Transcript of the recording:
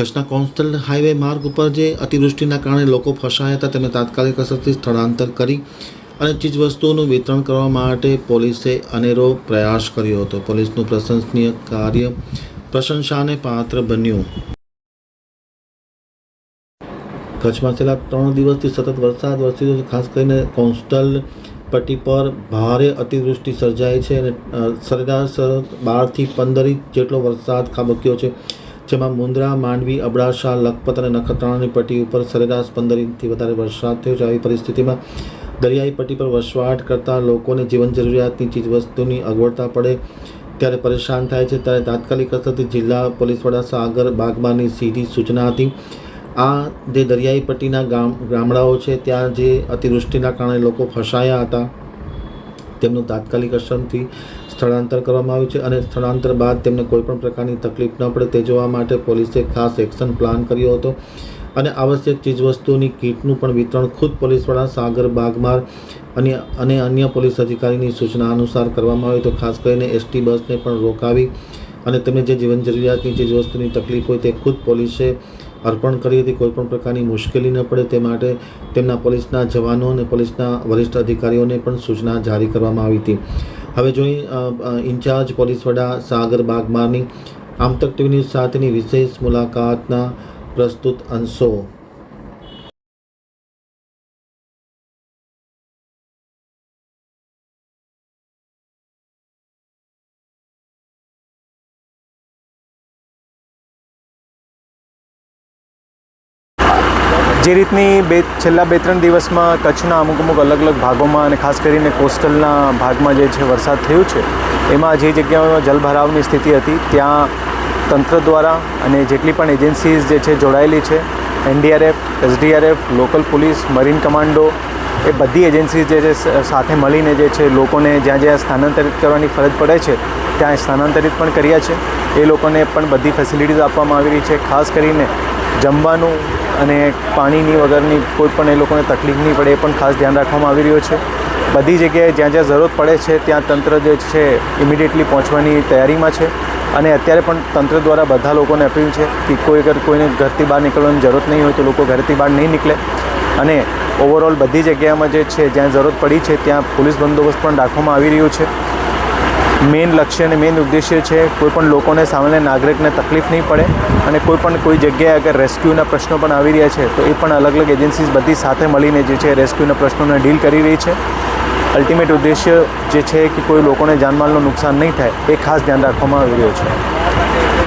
કચ્છના કોન્સ્ટલ હાઈવે માર્ગ ઉપર જે અતિવૃષ્ટિના કારણે લોકો ફસાયા હતા, તેમને તાત્કાલિક અસરથી સ્થળાંતર કરી અને ચીજવસ્તુઓનું વિતરણ કરવા માટે પોલીસે અનેરો પ્રયાસ કર્યો હતો. પોલીસનું પ્રશંસનીય કાર્ય પ્રશંસાને પાત્ર બન્યું. કચ્છમાં છેલ્લા ત્રણ દિવસથી સતત વરસાદ વરસી રહ્યો ખાસ કરીને કોન્સ્ટલ પટ્ટી પર ભારે અતિવૃષ્ટિ સર્જાઈ છે અને સરેરાશ બારથી પંદર ઇંચ જેટલો વરસાદ ખાબક્યો છે. જેમાં મુન્દ્રા માંડવી, અબડાસા, લખપત અને નખત્રાણાની પટ્ટી ઉપર સરેરાશ પંદર ઇંચથી વધારે વરસાદ થયો છે. આવી પરિસ્થિતિમાં દરિયાઈ પટ્ટી પર વસવાટ કરતા લોકોને જીવન જરૂરિયાતની ચીજવસ્તુની અગવડતા પડે ત્યારે પરેશાન થાય છે. ત્યારે તાત્કાલિક અસરથી જિલ્લા પોલીસ વડા સાગર બાગબાની સીધી સૂચના હતી. આ જે દરિયાઈ પટ્ટીના ગામ, ગામડાઓ છે, ત્યાં જે અતિવૃષ્ટિના કારણે લોકો ફસાયા હતા, તેમનું તાત્કાલિક અસરથી સ્થળાંતર કરવામાં આવ્યું છે અને સ્થળાંતર બાદ તેમને કોઈપણ પ્રકારની તકલીફ ન પડે તે જોવા માટે પોલીસે ખાસ એક્શન પ્લાન કર્યો હતો. અને આવશ્યક ચીજવસ્તુની કીટનું પણ વિતરણ ખુદ પોલીસ વડા સાગર, બાગમાર અને અને અન્ય પોલીસ અધિકારીની સૂચના અનુસાર કરવામાં આવ્યું તો ખાસ કરીને એસટી બસને પણ રોકાવી અને તેમને જે જીવન જરૂરિયાતની ચીજવસ્તુની તકલીફ હોય તે ખુદ પોલીસે અર્પણ કરી હતી. કોઈપણ પ્રકારની મુશ્કેલી ન પડે તે માટે તેમના પોલીસના જવાનો અને પોલીસના વરિષ્ઠ અધિકારીઓને પણ સૂચના જારી કરવામાં આવી હતી. હવે જોઈ ઇન્ચાર્જ પોલીસ વડા સાગર બાગમારની આમતક ટીવી ન્યૂઝ સાથેની વિશેષ મુલાકાતના પ્રસ્તુત અંશો. જે રીતની બે છેલ્લા બે ત્રણ દિવસમાં કચ્છના અમુક અમુક અલગ અલગ ભાગોમાં અને ખાસ કરીને કોસ્ટલના ભાગમાં જે છે વરસાદ થયો છે, એમાં જે જગ્યાઓમાં જલભરાવની સ્થિતિ હતી, ત્યાં તંત્ર દ્વારા અને જેટલી પણ એજન્સીઝ જે છે જોડાયેલી છે, NDRF, SDRF, local police, marine commandos, એ બધી એજન્સી જે છે સાથે મળીને જે છે લોકોને જ્યાં જ્યાં સ્થાનાંતરિત કરવાની ફરજ પડે છે, ત્યાં સ્થાનાંતરિત પણ કર્યા છે. એ લોકોને પણ બધી ફેસિલિટીઝ આપવામાં આવી રહી છે, ખાસ કરીને જમવાનું અને પાણીની વગરની કોઈ પણ એ લોકોને તકલીફ નહીં પડે એ પણ ખાસ ધ્યાન રાખવામાં આવી રહ્યો છે. બધી જગ્યાએ જ્યાં જ્યાં જરૂરત પડે છે ત્યાં તંત્ર જે છે ઇમિડિયેટલી પહોંચવાની તૈયારીમાં છે અને અત્યારે પણ તંત્ર દ્વારા બધા લોકોને અપીલ છે કે કોઈ અગર કોઈને ઘરથી બહાર નીકળવાની જરૂરત નહીં હોય તો લોકો ઘરથી બહાર નહીં નીકળે. અને ઓવરઓલ બધી જગ્યામાં જે છે જ્યાં જરૂરત પડી છે ત્યાં પોલીસ બંદોબસ્ત પણ રાખવામાં આવી રહ્યો છે. મેઇન લક્ષ્ય અને મેઇન ઉદ્દેશ્ય છે કોઈપણ લોકોને સામાન્ય નાગરિકને તકલીફ નહીં પડે અને કોઈ પણ કોઈ જગ્યાએ અગર રેસ્ક્યુના પ્રશ્નો પણ આવી રહ્યા છે તો એ પણ અલગ અલગ એજન્સીઝ બધી સાથે મળીને જે છે રેસ્ક્યુના પ્રશ્નોને ડીલ કરી રહી છે. અલ્ટિમેટ ઉદ્દેશ્ય જે છે કે કોઈ લોકોને જાનમાલનું નુકસાન નહીં થાય એ ખાસ ધ્યાન રાખવામાં આવી રહ્યો છે.